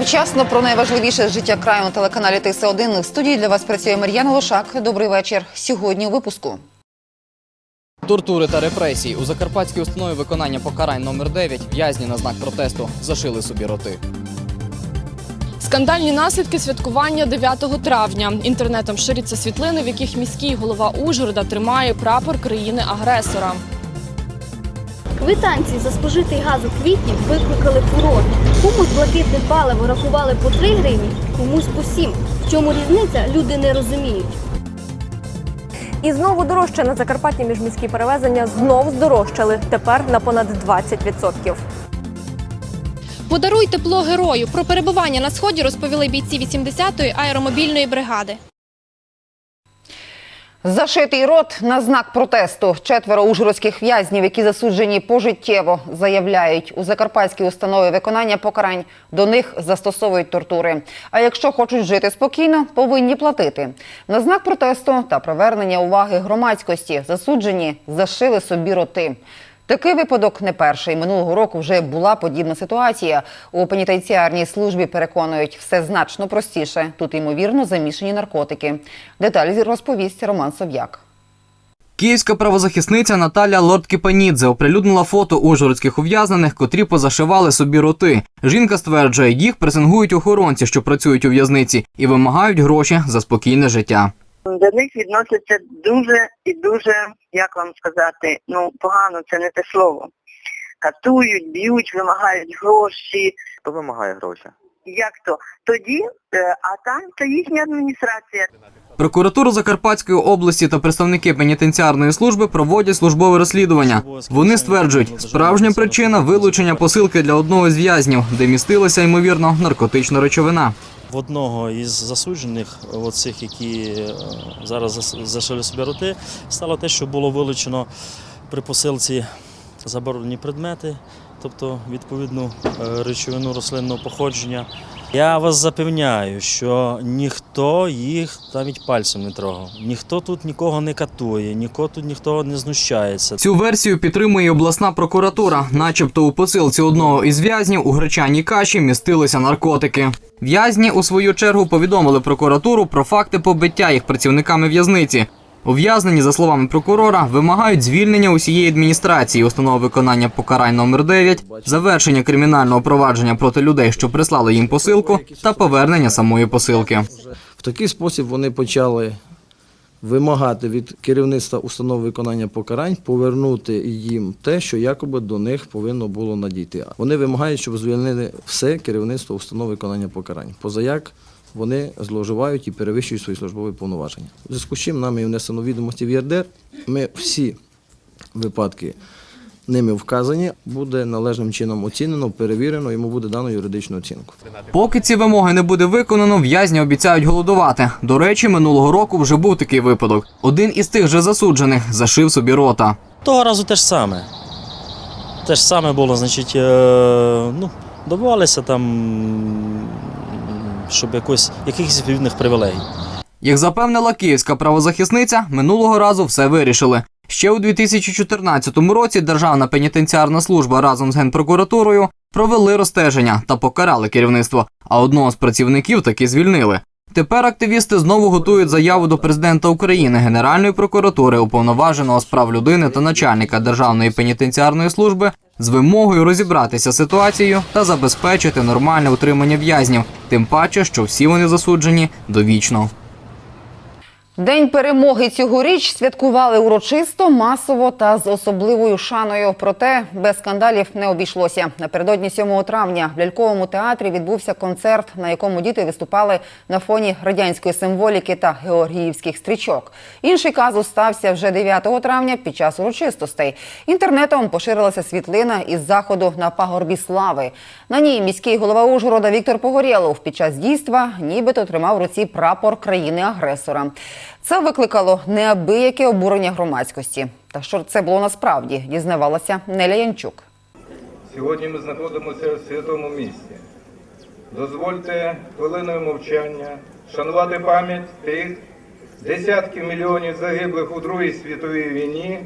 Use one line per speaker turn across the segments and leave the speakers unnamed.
Вчасно про найважливіше з життя краю на телеканалі ТС1. В студії для вас працює Мар'яна Лошак. Добрий вечір. Сьогодні у випуску.
Тортури та репресії у Закарпатській установі виконання покарань номер 9 в'язні на знак протесту зашили собі роти.
Скандальні наслідки святкування 9 травня. Інтернетом ширяться світлини, в яких міський голова Ужгорода тримає прапор країни-агресора.
Квитанції за спожитий газ у квітні викликали фурор. Комусь блакитне паливо рахували по 3 гривні, комусь по 7. В чому різниця, люди не розуміють.
І знову дорожче на Закарпатті міжміські перевезення знов здорожчали. Тепер на понад 20%.
Подаруй тепло герою. Про перебування на сході розповіли бійці 80-ї аеромобільної бригади.
Зашитий рот на знак протесту. Четверо ужгородських в'язнів, які засуджені пожиттєво, заявляють у закарпатській установі виконання покарань. До них застосовують тортури. А якщо хочуть жити спокійно, повинні платити. На знак протесту та привернення уваги громадськості засуджені зашили собі роти. Такий випадок не перший. Минулого року вже була подібна ситуація. У пенітенціарній службі переконують, все значно простіше. Тут ймовірно замішані наркотики. Деталі розповість Роман Сов'як.
Київська правозахисниця Наталя Лорд-Кіпанідзе оприлюднила фото ужгородських ув'язнених, котрі позашивали собі роти. Жінка стверджує, їх пресингують охоронці, що працюють у в'язниці, і вимагають гроші за спокійне життя.
До них відносяться дуже і дуже, як вам сказати, ну погано це не те слово. Катують, б'ють, вимагають гроші.
Хто вимагає гроші?
Як то? Тоді, е, а там це їхня адміністрація.
Прокуратура Закарпатської області та представники пенітенціарної служби проводять службове розслідування. Вони стверджують, справжня причина вилучення посилки для одного з в'язнів, де містилася ймовірно наркотична речовина.
В одного із засуджених, оцих, які е, зараз зашили собі роти, стало те, що було вилучено при посилці заборонені предмети, тобто відповідну е, речовину рослинного походження. Я вас запевняю, що ніхто їх навіть пальцем не трогав. Ніхто тут нікого не катує, ніхто тут ніхто не знущається.
Цю версію підтримує обласна прокуратура, начебто у посилці одного із в'язнів у гречаній каші містилися наркотики. В'язні у свою чергу повідомили прокуратуру про факти побиття їх працівниками в'язниці. Ув'язнені, за словами прокурора, вимагають звільнення усієї адміністрації, установи виконання покарань номер 9 завершення кримінального провадження проти людей, що прислали їм посилку, та повернення самої посилки.
В такий спосіб вони почали вимагати від керівництва установ виконання покарань повернути їм те, що якоби до них повинно було надійти. Вони вимагають, щоб звільнили все керівництво установ виконання покарань. Позаяк вони зловживають і перевищують свої службові повноваження. У зв'язку з чим нами внесено відомості в ЄРДР. Ми всі випадки ними вказані, буде належним чином оцінено, перевірено, йому буде дано юридичну оцінку.
Поки ці вимоги не буде виконано, в'язні обіцяють голодувати. До речі, минулого року вже був такий випадок. Один із тих же засуджених зашив собі рота.
Того разу те ж саме. Те ж саме було, значить, е, ну, добивалися там, щоб якось, якихось відповідних привілегій.
Як запевнила київська правозахисниця, минулого разу все вирішили. Ще у 2014 році Державна пенітенціарна служба разом з генпрокуратурою провели розстеження та покарали керівництво, а одного з працівників таки звільнили. Тепер активісти знову готують заяву до президента України, Генеральної прокуратури, уповноваженого з прав людини та начальника Державної пенітенціарної служби з вимогою розібратися з ситуацією та забезпечити нормальне утримання в'язнів, тим паче, що всі вони засуджені довічно.
День перемоги цьогоріч святкували урочисто, масово та з особливою шаною. Проте без скандалів не обійшлося. Напередодні 7 травня в ляльковому театрі відбувся концерт, на якому діти виступали на фоні радянської символіки та георгіївських стрічок. Інший казус стався вже 9 травня під час урочистостей. Інтернетом поширилася світлина із заходу на пагорбі слави. На ній міський голова Ужгорода Віктор Погорєлов під час дійства нібито тримав в руці прапор країни-агресора. Це викликало неабияке обурення громадськості. Та що це було насправді, дізнавалася Неля Янчук.
Сьогодні ми знаходимося в святому місці. Дозвольте хвилиною мовчання шанувати пам'ять тих десятків мільйонів загиблих у Другій світовій війні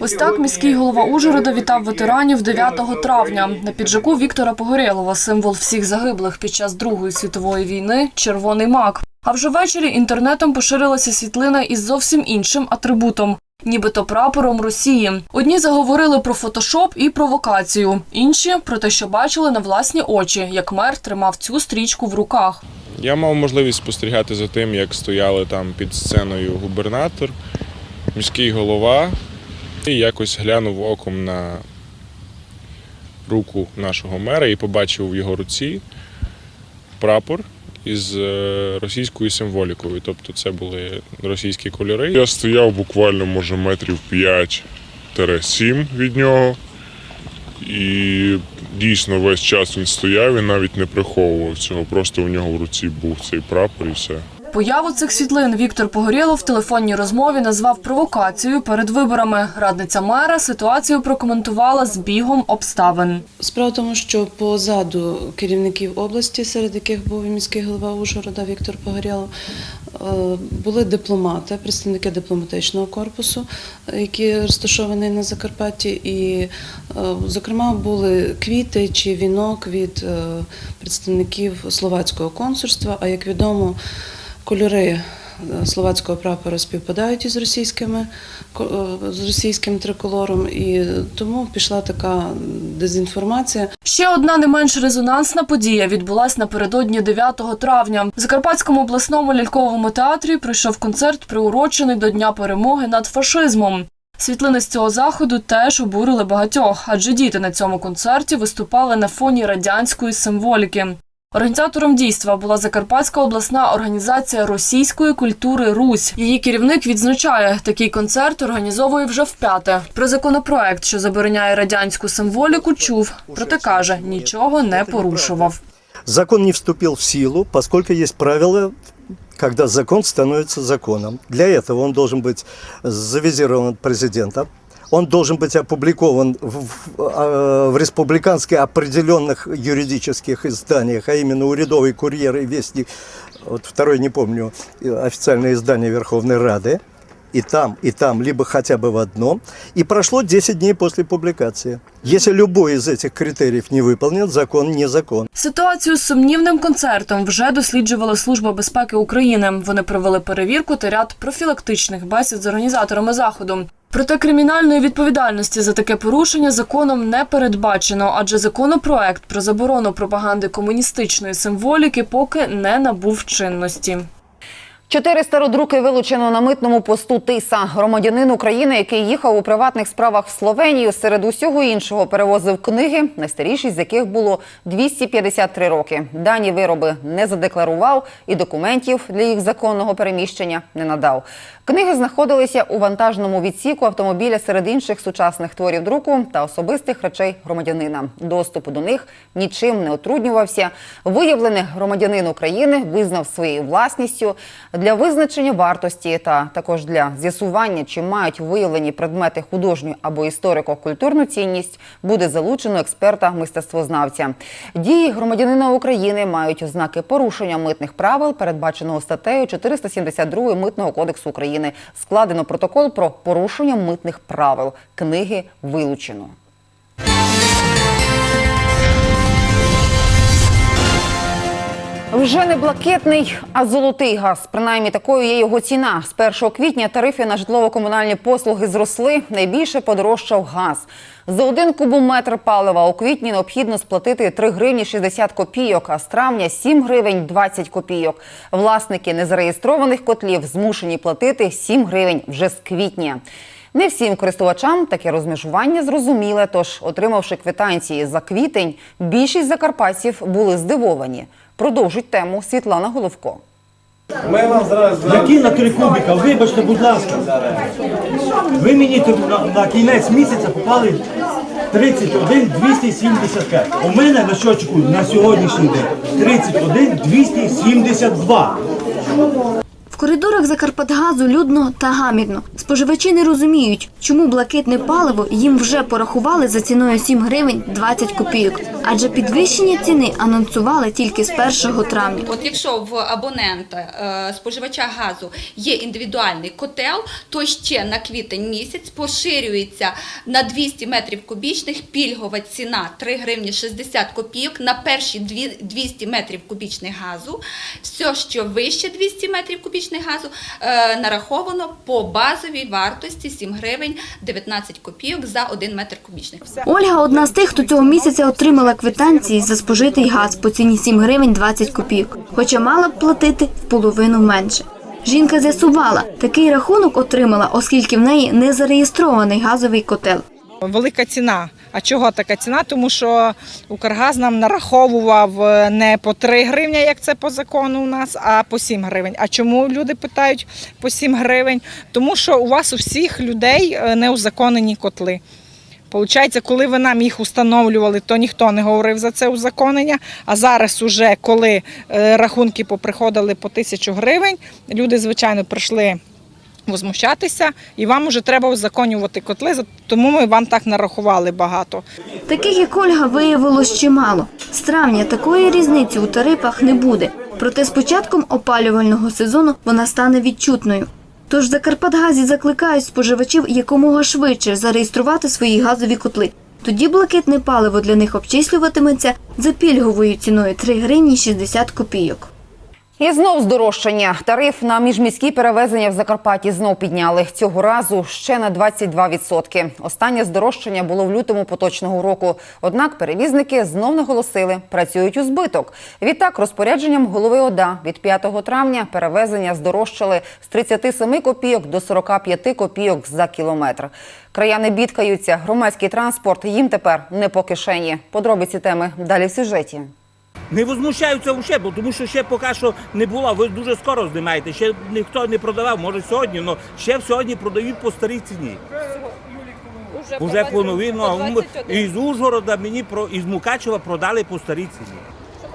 Ось так міський голова Ужгорода вітав ветеранів 9 травня. На піджаку Віктора Погорєлова символ всіх загиблих під час Другої світової війни червоний мак. А вже ввечері інтернетом поширилася світлина із зовсім іншим атрибутом. Нібито прапором Росії. Одні заговорили про фотошоп і провокацію, інші про те, що бачили на власні очі, як мер тримав цю стрічку в руках.
Я мав можливість спостерігати за тим, як стояли там під сценою губернатор, міський голова, і якось глянув оком на руку нашого мера і побачив в його руці прапор із е, російською символікою. Тобто це були російські кольори.
Я стояв буквально, може, метрів 5-7 від нього. І дійсно весь час він стояв і навіть не приховував цього. Просто у нього в руці був цей прапор і все.
Появу цих світлин Віктор Погорєлов в телефонній розмові назвав провокацією перед виборами. Радниця мера ситуацію прокоментувала збігом обставин.
Справа в тому, що позаду керівників області, серед яких був міський голова Ужгорода Віктор Погорєлов, е, були дипломати, представники дипломатичного корпусу, які розташовані на Закарпатті, і, е, зокрема, були квіти чи вінок від е, представників словацького консульства. А як відомо, кольори е, словацького прапора співпадають із російськими е, з російським триколором, і тому пішла така дезінформація.
Ще одна не менш резонансна подія відбулась напередодні 9 травня. В Закарпатському обласному ляльковому театрі пройшов концерт, приурочений до Дня перемоги над фашизмом. Світлини з цього заходу теж обурили багатьох, адже діти на цьому концерті виступали на фоні радянської символіки. Організатором дійства була Закарпатська обласна організація російської культури Русь. Її керівник відзначає, такий концерт організовує вже вп'яте. Про законопроект, що забороняє радянську символіку, чув, проте каже, нічого не порушував.
Закон не вступил в силу, поскольку есть правила, когда закон становится законом. Для этого он должен быть завизирован от президента, он должен быть опубликован в, в, а, в республиканских определенных юридических изданиях, а именно «Урядовый курьер» и «Вестник», вот второй не помню, э, официальное издание Верховной Рады, и там, и там, либо хотя бы в одном. И прошло 10 дней после публикации. Если любой из этих критериев не выполнен, закон не закон.
Ситуацію з сумнівним концертом вже досліджувала Служба безпеки України. Вони провели перевірку та ряд профілактичних бесід з організаторами заходу. Проте кримінальної відповідальності за таке порушення законом не передбачено, адже законопроект про заборону пропаганди комуністичної символіки поки не набув чинності.
Чотири стародруки вилучено на митному посту Тиса. Громадянин України, який їхав у приватних справах в Словенію, серед усього іншого перевозив книги, найстаріші з яких було 253 роки. Дані вироби не задекларував і документів для їх законного переміщення не надав. Книги знаходилися у вантажному відсіку автомобіля серед інших сучасних творів друку та особистих речей громадянина. Доступ до них нічим не отруднювався. Виявлений громадянин України визнав своєю власністю для визначення вартості та також для з'ясування, чи мають виявлені предмети художню або історико-культурну цінність, буде залучено експерта мистецтвознавця. Дії громадянина України мають ознаки порушення митних правил, передбаченого статтею 472 митного кодексу України. Складено протокол про порушення митних правил. Книги вилучено. Вже не блакитний, а золотий газ. Принаймні такою є його ціна. З 1 квітня тарифи на житлово-комунальні послуги зросли. Найбільше подорожчав газ. За один кубометр палива у квітні необхідно сплатити 3 гривні 60 копійок, а з травня 7 гривень 20 копійок. Власники незареєстрованих котлів змушені платити 7 гривень вже з квітня. Не всім користувачам таке розмежування зрозуміле. Тож, отримавши квитанції за квітень, більшість закарпатців були здивовані. Продовжить тему Світлана Головко.
Які на три кубіка, вибачте, будь ласка. Ви мені тут на, на кінець місяця попали 31 275. У мене на щочку на сьогоднішній день 31 272.
В коридорах Закарпатгазу людно та гамірно. Споживачі не розуміють, чому блакитне паливо їм вже порахували за ціною 7 гривень 20 копійок. Адже підвищення ціни анонсували тільки з 1 травня.
От якщо в абонента е, споживача газу є індивідуальний котел, то ще на квітень місяць поширюється на 200 метрів кубічних пільгова ціна 3 гривні 60 копійок на перші 200 метрів кубічних газу. Все, що вище 200 метрів кубічних газу, е, нараховано по базовій вартості 7 гривень 19 копійок за 1 метр кубічний.
Ольга одна з тих, хто цього місяця отримала квитанції за спожитий газ по ціні 7 гривень 20 копійок, хоча мала б платити в половину менше. Жінка з'ясувала, такий рахунок отримала, оскільки в неї не зареєстрований газовий котел.
Велика ціна. А чого така ціна? Тому що Укргаз нам нараховував е, не по 3 гривні, як це по закону у нас, а по 7 гривень. А чому люди питають по 7 гривень? Тому що у вас у всіх людей е, неузаконені котли. Получається, коли ви нам їх установлювали, то ніхто не говорив за це узаконення. А зараз, уже коли е, рахунки поприходили по тисячу гривень, люди, звичайно, прийшли возмущатися, і вам уже треба узаконювати котли, тому ми вам так нарахували багато.
Таких як Ольга виявилось чимало. З травня такої різниці у тарифах не буде. Проте з початком опалювального сезону вона стане відчутною. Тож Закарпатгазі закликають споживачів якомога швидше зареєструвати свої газові котли. Тоді блакитне паливо для них обчислюватиметься за пільговою ціною 3 гривні 60 копійок.
І знов здорожчання. Тариф на міжміські перевезення в Закарпатті знов підняли. Цього разу ще на 22%. Останнє здорожчання було в лютому поточного року. Однак перевізники знов наголосили, працюють у збиток. Відтак, розпорядженням голови ОДА від 5 травня перевезення здорожчали з 37 копійок до 45 копійок за кілометр. Краяни бідкаються. Громадський транспорт їм тепер не по кишені. Подробиці теми далі в сюжеті.
Не возмущаються взагалі, бо тому що ще поки що не було. Ви дуже скоро знімаєте. Ще ніхто не продавав, може сьогодні, але ще сьогодні продають по старій ціні. Уже по новину. Із Ужгорода мені про із Мукачева продали по старій ціні.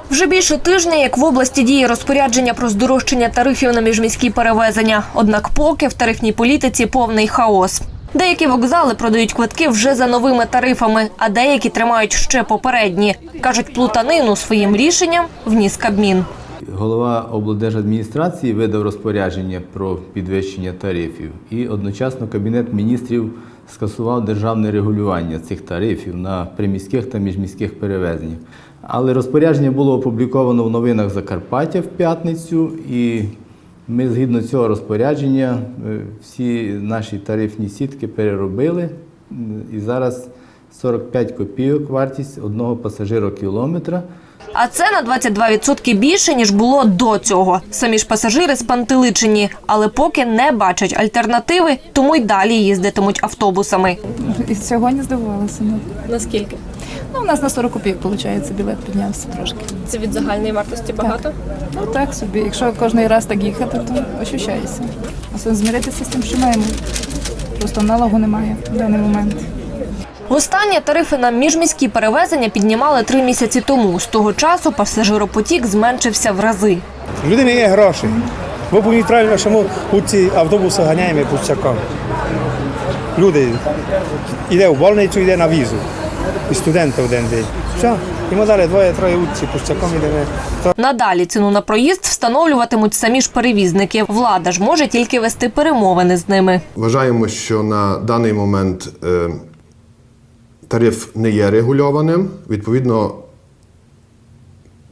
Вже більше тижня, як в області діє розпорядження про здорожчання тарифів на міжміські перевезення. Однак поки в тарифній політиці повний хаос. Деякі вокзали продають квитки вже за новими тарифами, а деякі тримають ще попередні. Кажуть, плутанину своїм рішенням вніс Кабмін.
Голова облдержадміністрації видав розпорядження про підвищення тарифів, і одночасно Кабінет міністрів скасував державне регулювання цих тарифів на приміських та міжміських перевезеннях. Але розпорядження було опубліковано в новинах Закарпаття в п'ятницю, і ми згідно цього розпорядження е, всі наші тарифні сітки переробили. І зараз 45 копійок вартість одного пасажирокілометра.
А це на 22% більше ніж було до цього. Самі ж пасажири спантеличені, але поки не бачать альтернативи, тому й далі їздитимуть автобусами.
І сьогодні здивувалася. Ну.
Наскільки?
ну, у нас на 40 копійок, виходить, білет піднявся трошки.
Це від загальної вартості багато?
Ну так собі. Якщо кожен раз так їхати, то ощущається. А змиритися з тим, що маємо. Просто аналогу немає в даний момент.
Востаннє тарифи на міжміські перевезення піднімали три місяці тому. З того часу пасажиропотік зменшився в рази.
Люди не є гроші. Бо по нейтрально, що ми у ці автобуси ганяємо пустяком. Люди йде в больницю, йде на візу. І студенти один день. Все, і ми далі двоє-троє утці пустяком йдемо.
Надалі ціну на проїзд встановлюватимуть самі ж перевізники. Влада ж може тільки вести перемовини з ними.
Вважаємо, що на даний момент е, тариф не є регульованим. Відповідно,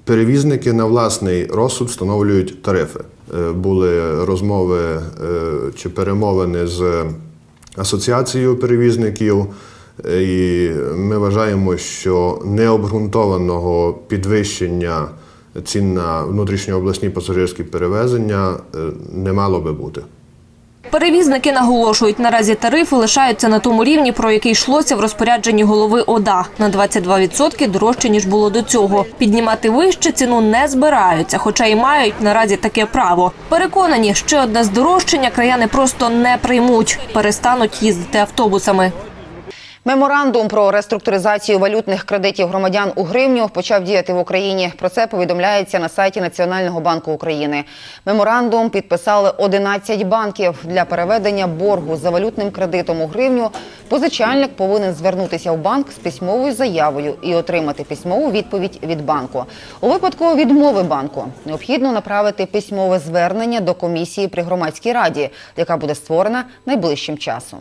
перевізники на власний розсуд встановлюють тарифи. Е, Були розмови е, чи перемовини з асоціацією перевізників, е, і ми вважаємо, що необґрунтованого підвищення цін на внутрішньообласні пасажирські перевезення не мало би бути.
Перевізники наголошують, наразі тарифи лишаються на тому рівні, про який йшлося в розпорядженні голови ОДА на 22% дорожче ніж було до цього. Піднімати вище ціну не збираються, хоча й мають наразі таке право. Переконані, ще одне здорожчання краяни просто не приймуть, перестануть їздити автобусами.
Меморандум про реструктуризацію валютних кредитів громадян у гривню почав діяти в Україні. Про це повідомляється на сайті Національного банку України. Меморандум підписали 11 банків для переведення боргу за валютним кредитом у гривню. Позичальник повинен звернутися в банк з письмовою заявою і отримати письмову відповідь від банку. У випадку відмови банку необхідно направити письмове звернення до комісії при громадській раді, яка буде створена найближчим часом.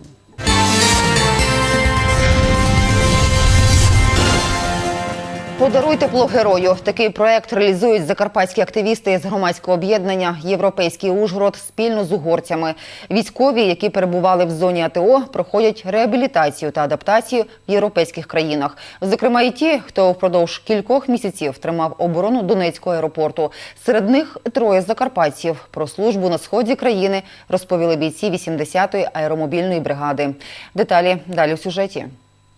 Подаруй тепло герою. Такий проект реалізують закарпатські активісти з громадського об'єднання Європейський Ужгород спільно з угорцями. Військові, які перебували в зоні АТО, проходять реабілітацію та адаптацію в європейських країнах. Зокрема, і ті, хто впродовж кількох місяців тримав оборону Донецького аеропорту. Серед них троє закарпатців. Про службу на сході країни розповіли бійці 80-ї аеромобільної бригади. Деталі далі в сюжеті.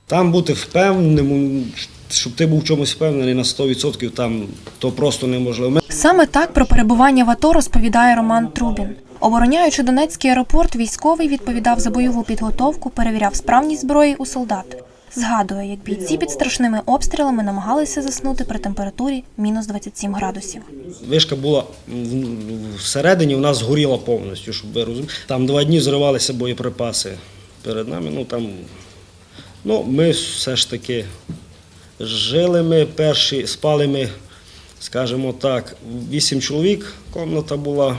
Там бути впевненим, щоб ти був в чомусь впевнений на 100%, там то просто неможливо.
Саме так про перебування в АТО розповідає Роман Трубін. Обороняючи Донецький аеропорт, військовий відповідав за бойову підготовку, перевіряв справність зброї у солдат. Згадує, як бійці під страшними обстрілами намагалися заснути при температурі мінус 27 градусів.
Вишка була всередині, у нас згоріла повністю, щоб ви розуміли. Там два дні зривалися боєприпаси перед нами. Ну там ну, ми все ж таки жили ми перші, спали ми, скажімо так, вісім чоловік, комната була,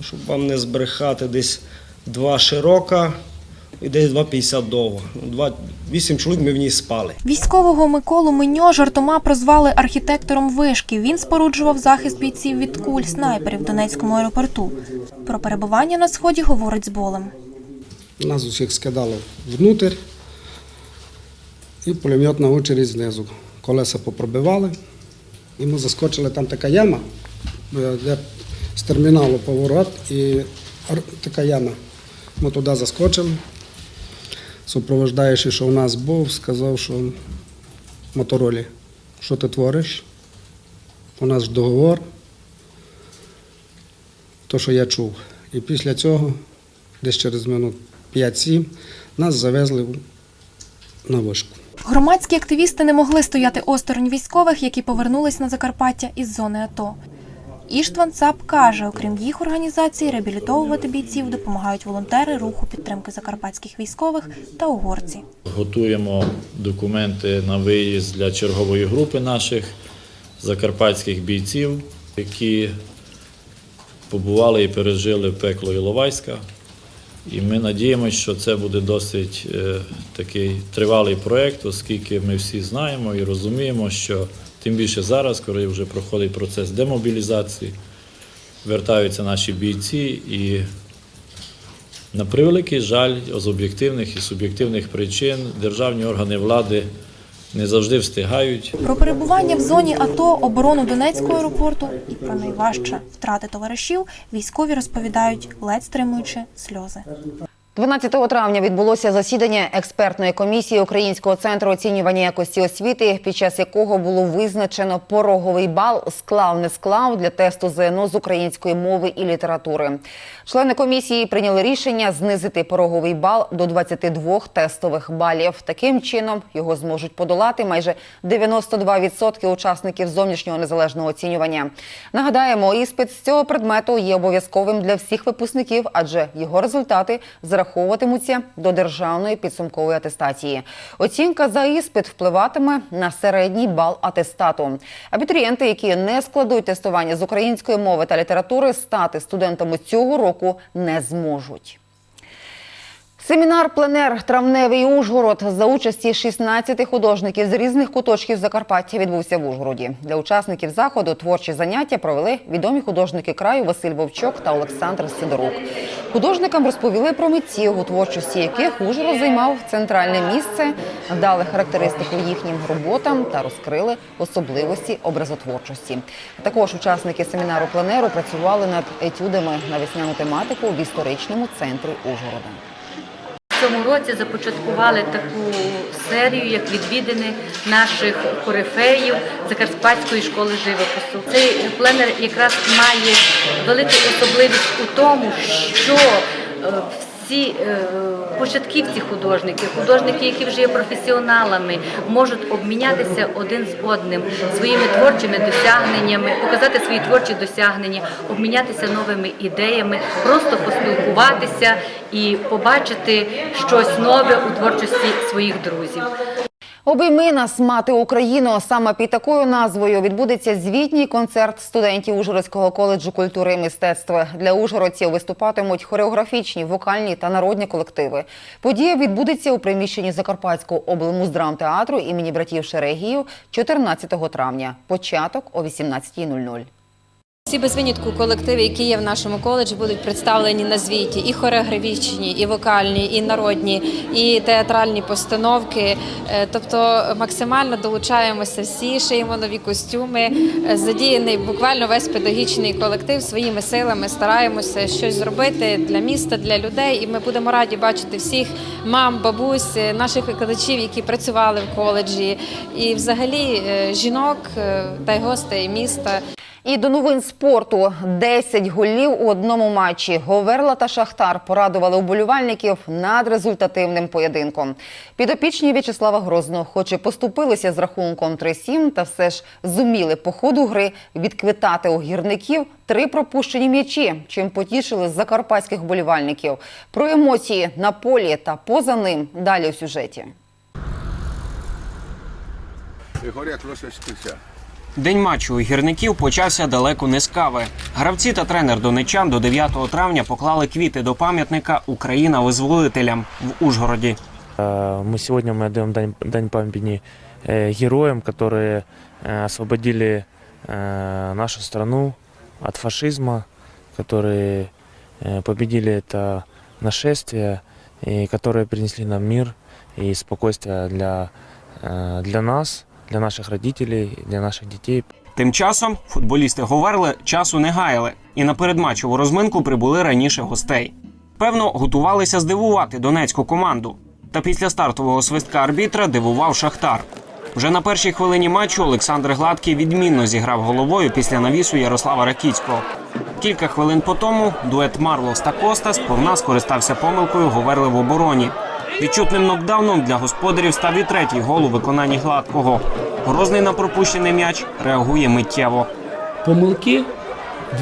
щоб вам не збрехати, десь два широка і десь 2,50 довго. Ну, Два, вісім чоловік ми в ній спали.
Військового Миколу Меньо жартома прозвали архітектором вишки. Він споруджував захист бійців від куль снайперів в Донецькому аеропорту. Про перебування на сході говорить з болем.
Нас усіх скидало внутрь і пулеметна очередь знизу. Колеса попробивали, і ми заскочили, там така яма, е, де з терміналу поворот і така яма. Ми туди заскочили. Супроводжаючий, що у нас був, сказав, що моторолі, що ти твориш? У нас ж договор, то, що я чув. І після цього, десь через минут 5-7, нас завезли на вишку.
Громадські активісти не могли стояти осторонь військових, які повернулись на Закарпаття із зони АТО. Іштван Цап каже, окрім їх організації, реабілітовувати бійців допомагають волонтери руху підтримки закарпатських військових та угорці.
Готуємо документи на виїзд для чергової групи наших закарпатських бійців, які побували і пережили пекло Іловайська. І ми надіємося, що це буде досить е, такий тривалий проєкт, оскільки ми всі знаємо і розуміємо, що тим більше зараз, коли вже проходить процес демобілізації, вертаються наші бійці і на превеликий жаль, з об'єктивних і суб'єктивних причин державні органи влади не завжди встигають.
Про перебування в зоні АТО, оборону Донецького аеропорту і про найважче втрати товаришів військові розповідають, ледь стримуючи сльози.
12 травня відбулося засідання експертної комісії Українського центру оцінювання якості освіти, під час якого було визначено пороговий бал склав не склав для тесту ЗНО з української мови і літератури. Члени комісії прийняли рішення знизити пороговий бал до 22 тестових балів. Таким чином його зможуть подолати майже 92% учасників зовнішнього незалежного оцінювання. Нагадаємо, іспит з цього предмету є обов'язковим для всіх випускників, адже його результати зараховуватимуться до державної підсумкової атестації. Оцінка за іспит впливатиме на середній бал атестату. Абітурієнти, які не складуть тестування з української мови та літератури, стати студентами цього року не зможуть. Семінар пленер Травневий Ужгород за участі 16 художників з різних куточків Закарпаття відбувся в Ужгороді. Для учасників заходу творчі заняття провели відомі художники краю Василь Вовчок та Олександр Сидорук. Художникам розповіли про митців, у творчості яких Ужгород займав центральне місце, дали характеристику їхнім роботам та розкрили особливості образотворчості. Також учасники семінару пленеру працювали над етюдами на весняну тематику в історичному центрі Ужгорода.
Цьому році започаткували таку серію, як відвідини наших корифеїв Закарпатської школи живопису. Цей пленер якраз має велику особливість у тому, що е, всі е, початківці художники, художники, які вже є професіоналами, можуть обмінятися один з одним своїми творчими досягненнями, показати свої творчі досягнення, обмінятися новими ідеями, просто поспілкуватися і побачити щось нове у творчості своїх друзів.
Обійми нас, мати Україну. Саме під такою назвою відбудеться звітній концерт студентів Ужгородського коледжу культури і мистецтва. Для ужгородців виступатимуть хореографічні, вокальні та народні колективи. Подія відбудеться у приміщенні Закарпатського облмуздрамтеатру імені братів Шерегіїв 14 травня. Початок о 18.00.
Всі без винятку колективи, які є в нашому коледжі, будуть представлені на звіті і хореографічні, і вокальні, і народні, і театральні постановки. Е, Тобто максимально долучаємося всі, шиємо нові костюми. Е, Задіяний буквально весь педагогічний колектив своїми силами стараємося щось зробити для міста, для людей. І ми будемо раді бачити всіх мам, бабусь, е, наших викладачів, які працювали в коледжі, і взагалі жінок та й гостей міста.
І до новин спорту 10 голів у одному матчі. Говерла та Шахтар порадували уболівальників над результативним поєдинком. Підопічні В'ячеслава Грозного, хоч і поступилися з рахунком 3-7, та все ж зуміли по ходу гри відквитати у гірників три пропущені м'ячі, чим потішили закарпатських вболівальників. Про емоції на полі та поза ним далі у сюжеті.
День матчу у гірників почався далеко не з кави. Гравці та тренер донечан до 9 травня поклали квіти до пам'ятника Україна визволителям в Ужгороді.
Э, Мы сегодня мы отдаем дань, дань памяти э, героям, которые э, освободили э, нашу страну от фашизма, которые э, победили это нашествие и которые принесли нам мир и спокойствие для, э, для нас, для наших родителей, для наших детей.
Тим часом футболісти Говерли часу не гаяли і на передматчеву розминку прибули раніше гостей. Певно, готувалися здивувати донецьку команду. Та після стартового свистка арбітра дивував Шахтар. Вже на першій хвилині матчу Олександр Гладкий відмінно зіграв головою після навісу Ярослава Ракіцького. Кілька хвилин по тому дует Марлос та Костас повна скористався помилкою Говерли в обороні. Відчутним нокдауном для господарів став і третій гол у виконанні гладкого. Грозний на пропущений м'яч реагує миттєво.
помилки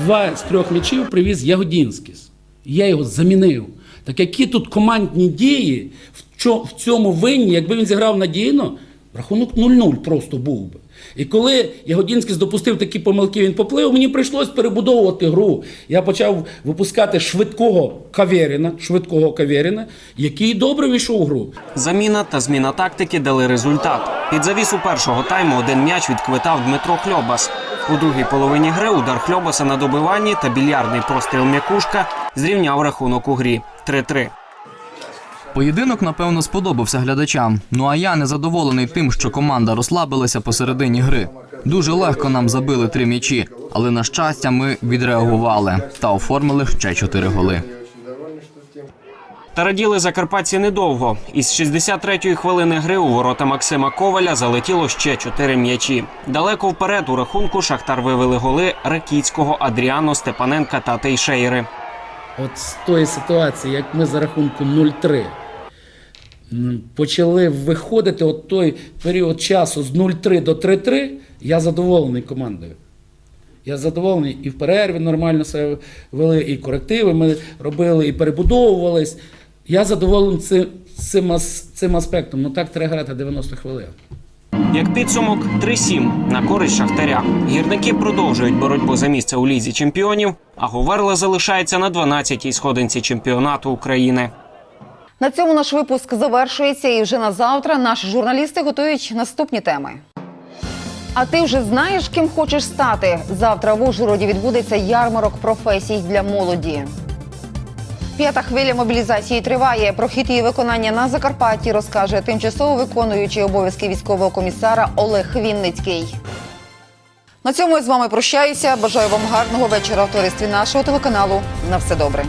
два з трьох м'ячів привіз Ягодінськіс. Я його замінив. Так які тут командні дії в цьому винні, якби він зіграв надійно, рахунок 0-0 просто був би. І коли Ягодінський допустив такі помилки, він поплив, мені прийшлось перебудовувати гру. Я почав випускати швидкого Кавєріна, швидкого Кавєріна, який добре війшов у гру.
Заміна та зміна тактики дали результат. Під завісу першого тайму один м'яч відквитав Дмитро Хльобас. У другій половині гри удар Хльобаса на добиванні та більярдний простріл м'якушка зрівняв рахунок у грі 3-3.
Поєдинок, напевно, сподобався глядачам. Ну а я не задоволений тим, що команда розслабилася посередині гри. Дуже легко нам забили три м'ячі, але на щастя ми відреагували та оформили ще чотири голи.
Та раділи закарпатці недовго. Із 63-ї хвилини гри у ворота Максима Коваля залетіло ще чотири м'ячі. Далеко вперед у рахунку Шахтар вивели голи Ракіцького, Адріано, Степаненка та Тейшейри.
От з тої ситуації, як ми за рахунком 0-3 м, почали виходити от той період часу з 0-3 до 3-3, я задоволений командою. Я задоволений і в перерві нормально себе вели, і корективи ми робили, і перебудовувались. Я задоволений цим, цим, цим аспектом. Ну так треба грати 90 хвилин.
Як підсумок 3-7 на користь Шахтаря. Гірники продовжують боротьбу за місце у лізі чемпіонів, а Говерла залишається на 12-й сходинці чемпіонату України.
На цьому наш випуск завершується, і вже на завтра наші журналісти готують наступні теми. А ти вже знаєш, ким хочеш стати? Завтра в Ужгороді відбудеться ярмарок професій для молоді. П'ята хвиля мобілізації триває. Про хід її виконання на Закарпатті розкаже тимчасово виконуючий обов'язки військового комісара Олег Вінницький. На цьому я з вами прощаюся. Бажаю вам гарного вечора в товаристві нашого телеканалу. На все добре.